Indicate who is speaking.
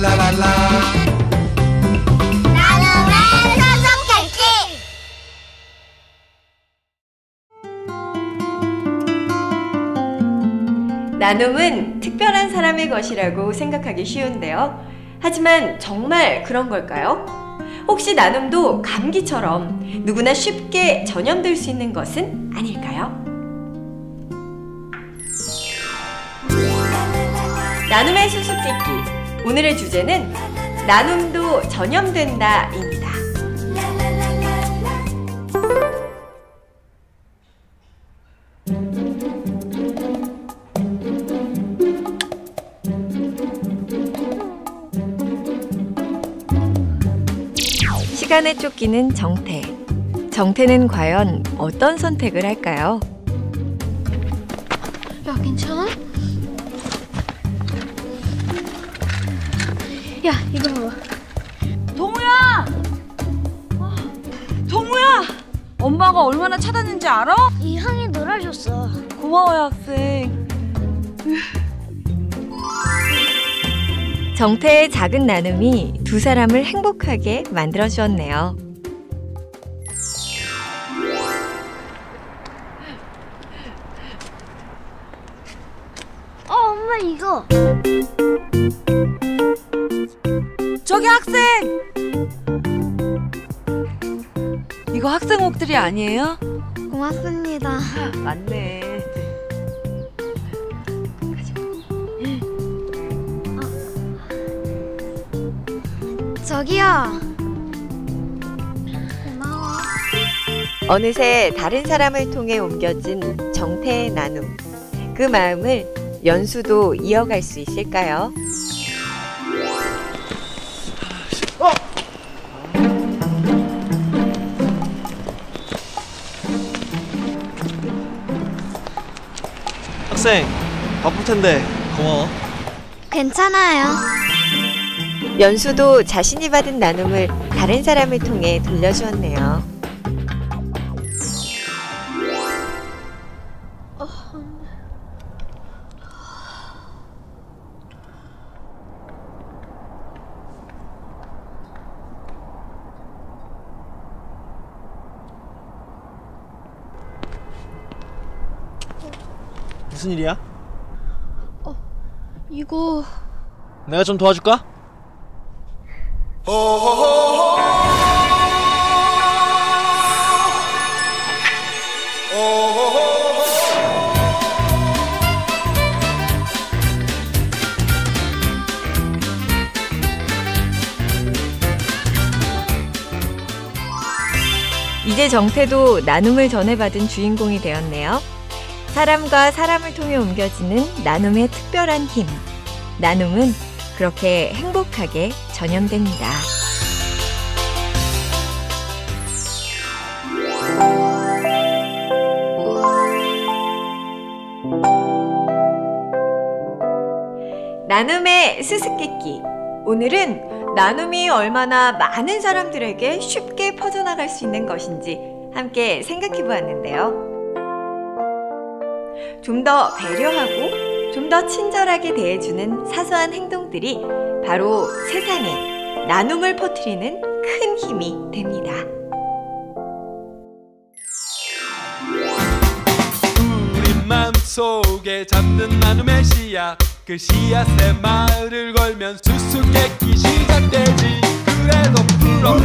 Speaker 1: 랄라랄라 나눔은 특별한 사람의 것이라고 생각하기 쉬운데요. 하지만 정말 그런 걸까요? 혹시 나눔도 감기처럼 누구나 쉽게 전염될 수 있는 것은 아닐까요? 나눔의 수수께끼 오늘의 주제는 나눔도 전염된다입니다. 시간에 쫓기는 정태. 정태는 과연 어떤 선택을 할까요?
Speaker 2: 야, 괜찮아? 야, 이거 봐봐.
Speaker 3: 동우야! 아, 동우야! 엄마가 얼마나 찾았는지 알아?
Speaker 2: 이 향이 놀아줬어.
Speaker 3: 고마워요, 학생.
Speaker 1: 정태의 작은 나눔이 두 사람을 행복하게 만들어 주었네요.
Speaker 2: 어, 엄마 이거.
Speaker 3: 저기 학생! 이거 학생 옷들이 아니에요?
Speaker 2: 고맙습니다.
Speaker 3: 맞네.
Speaker 2: 저기요. 고마워.
Speaker 1: 어느새 다른 사람을 통해 옮겨진 정태의 나눔. 그 마음을 연수도 이어갈 수 있을까요?
Speaker 4: 학생 바쁠 텐데 고마워.
Speaker 2: 괜찮아요.
Speaker 1: 연수도 자신이 받은 나눔을 다른 사람을 통해 돌려주었네요.
Speaker 4: 무슨 일이야?
Speaker 2: 이거
Speaker 4: 내가 좀 도와줄까?
Speaker 1: 이제 정태도 나눔을 전해받은 주인공이 되었네요. 사람과 사람을 통해 옮겨지는 나눔의 특별한 힘. 나눔은 그렇게 행복하게 전염됩니다. 나눔의 수수께끼. 오늘은 나눔이 얼마나 많은 사람들에게 쉽게 퍼져나갈 수 있는 것인지 함께 생각해 보았는데요. 좀 더 배려하고 좀 더 친절하게 대해주는 사소한 행동들이 바로 세상에 나눔을 퍼뜨리는 큰 힘이 됩니다.
Speaker 5: 우리 마음속에 잡는 나눔의 씨앗 그 씨앗에 말을 걸면 수수께끼 시작되지 그래도 풀어